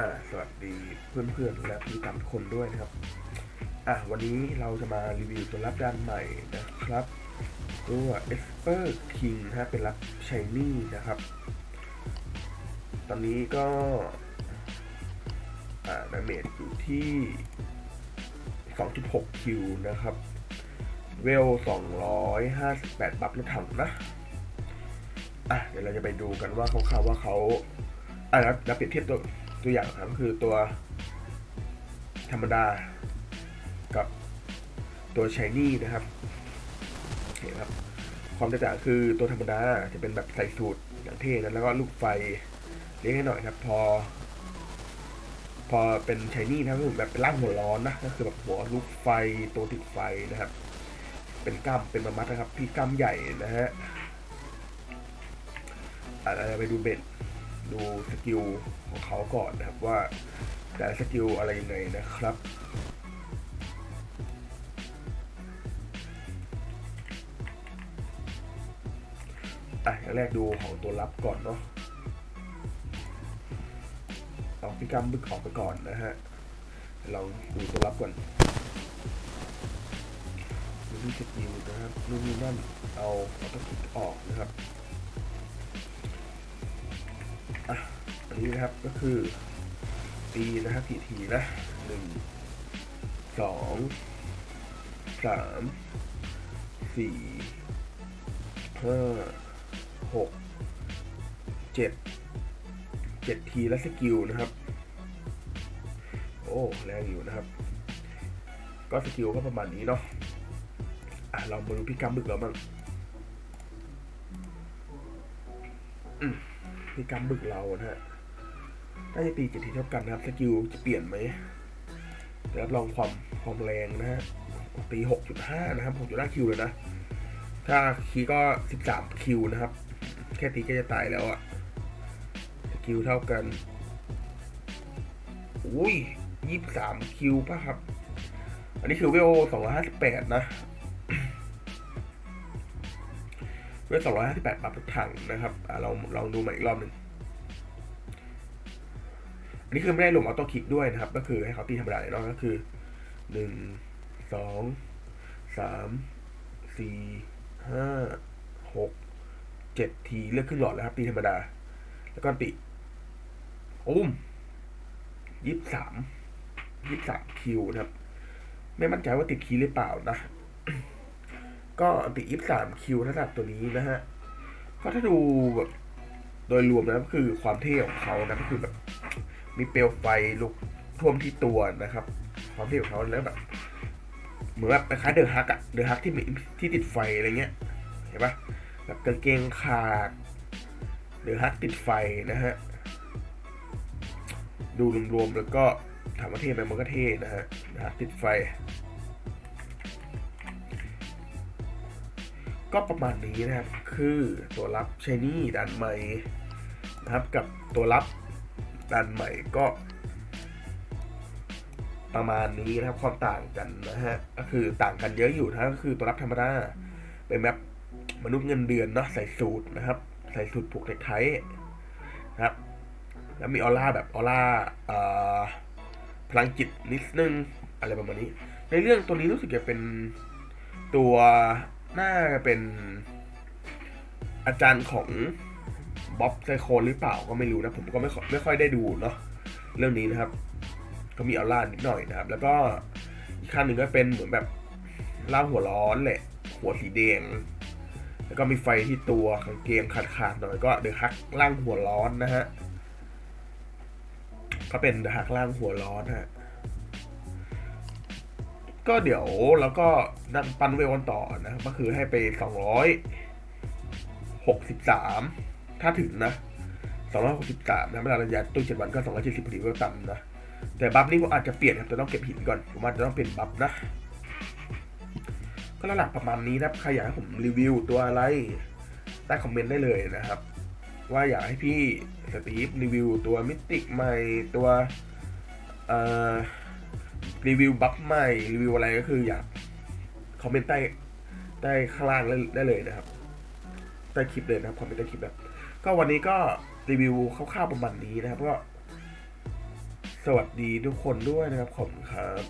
อ่าสวัสดีเพื่อนๆและผู้ตามทุกคนด้วยนะครับ อะวันนี้เราจะมารีวิวตัวรับด้านใหม่นะครับ ตัว Esper King ฮะเป็นรับ Shiny นะครับ ตอนนี้ก็ อ่าดาเมจอยู่ที่ 2.6 คิวนะครับ เวล 258 บัฟรถถังนะอะเดี๋ยวเราจะไปดูกันว่าเขาข่าวๆว่าเขาอะแล้วเปรียบเทียบตัว ตัวอย่างครับก็คือตัวธรรมดา กับตัวชายนี่นะครับโอเคครับ ความแตกต่างคือตัวธรรมดาจะเป็นแบบใส่สูตรอย่างเท่นะแล้วก็ลูกไฟเล็กให้หน่อยครับ พอ พอเป็นชายนี่นะครับก็แบบเป็นร่างหัวร้อนนะก็คือแบบหัวลูกไฟตัวติดไฟนะครับ เป็นกล้ามเป็นมัดนะครับ พี่กล้ามใหญ่นะฮะอะเราไปดูเบ็ด ดูสกิลของเขาก่อนนะครับว่าแต่สกิลอะไรยังไงนะครับอะอย่างแรกดูของตัวรับก่อนเนาะเอาพี่กำบึกออกไปก่อนนะฮะลองดูตัวรับก่อนดูที่สกิลนะครับนู่นนี่นั่นเอาเอาตะกิดออกนะครับ นนี้นะครับก็คือตีนะครับทีทีนะหนึ่งสองสามสี่ห้าหกเจ็ดเจ็ดทีและสกิลนะครับ โอ้แรงอยู่นะครับ ก็สกิลก็ประมาณนี้เนาะอะเรามาดูพี่กำบึกแล้วบ้างอืมพี่กำบึกเรานะฮะ น่าจะตีเจ็ดทีเท่ากันนะครับสกิลจะเปลี่ยนไหมเดี๋ยวรับรองความความแรงนะฮะตีหกจุดห้านะครับหกจุดห้าคิวเลยนะ ถ้าคีก็สิบสามคิวนะครับ แค่ตีก็จะตายแล้วอะสกิลเท่ากันอุ้ยยี่สามคิวป่ะครับ อันนี้คือเวลสองร้อยห้าสิบแปดนะเวลสองร้อยห้าสิบแปดปรับถังนะครับอ่าลองลองดูใหม่อีกรอบหนึ่ง นนี้คือไม่ได้ลงออโต้คลิกด้วยนะครับ ก็คือให้เขาตีธรรมดาเลยเนาะก็คือหนึ่งสองสามสี่ห้าหกเจ็ดทีเลือกขึ้นหลอดแล้วครับตีธรรมดา แล้วก็ติอุ้มยี่สามยี่สามคิวนะครับ ไม่มั่นใจว่าติดคีหรือเปล่านะ ก็ติยี่สามคิวระดับตัวนี้นะฮะ ก็ถ้าดูแบบโดยรวมนะก็คือความเท่ของเขานะก็คือแบบ มีเปลวไฟลุกท่วมที่ตัวนะครับ ความเท่ของเขาแล้วแบบเหมือนแบบคล้ายเดือะฮักอะเดือะฮักที่มีที่ติดไฟอะไรเงี้ยเห็นปะแบบกางเกงขาดเดือะฮักติดไฟนะฮะดูรวมๆแล้วก็ถามว่าเท่ไหมมันก็เท่นะฮะเดอะฮักติดไฟ ก็ประมาณนี้นะครับคือตัวรับชายนี่ดันใหม่นะครับกับตัวรับ ดันใหม่ก็ประมาณนี้นะครับความต่างกันนะฮะก็คือต่างกันเยอะอยู่นะก็คือตัวรับธรรมดาเป็นแบบมนุษย์เงินเดือนเนาะใส่สูตรนะครับ ใส่สูตรผูกเนคไทนะครับ แล้วมีออร่าแบบออร่าพลังจิตนิดนึงอะไรประมาณนี้ ในเรื่องตัวนี้รู้สึกจะเป็นตัวน่าจะเป็นอาจารย์ของ บ๊อบไซโคนหรือเปล่าก็ไม่รู้นะ ผมก็ไม่ไม่ค่อยได้ดูเนาะเรื่องนี้นะครับ ก็มีออร่านิดหน่อยนะครับ แล้วก็อีกขั้นหนึ่งก็เป็นเหมือนแบบล่างหัวร้อนแหละ หัวสีแดงแล้วก็มีไฟที่ตัวกางเกงขาดขาดๆหน่อยก็เดือะฮักล่างหัวร้อนนะฮะก็เป็นเดอะฮักล่างหัวร้อนฮะก็เดี๋ยวแล้วก็นั่งปั้นเวลกันต่อนะครับก็คือให้ไปสองร้อยหกสิบสาม ถ้าถึงนะสองร้อยหกสิบสามนะเวลาระยะตู้เจ็ดวันก็สองร้อยเจ็ดสิบพอดีเวลต่ำนะ แต่บัฟนี่ผมอาจจะเปลี่ยนครับจะต้องเก็บหินก่อน ผมอาจจะต้องเปลี่ยนบัฟนะ ก็หลักๆประมาณนี้นะใครอยากให้ผมรีวิวตัวอะไรใต้คอมเมนต์ได้เลยนะครับ ว่าอยากให้พี่สตีฟรีวิวตัวมิติใหม่ตัวเอ่อรีวิวบัฟใหม่รีวิวอะไรก็คืออยากคอมเมนต์ใต้ใต้ข้างล่างได้เลยนะครับ ใต้คลิปเลยนะครับคอมเมนต์ใต้คลิปแบบ ก็วันนี้ก็รีวิวคร่าวๆประมาณนี้นะครับก็ สวัสดีทุกคนด้วยนะครับ ขอบคุณครับ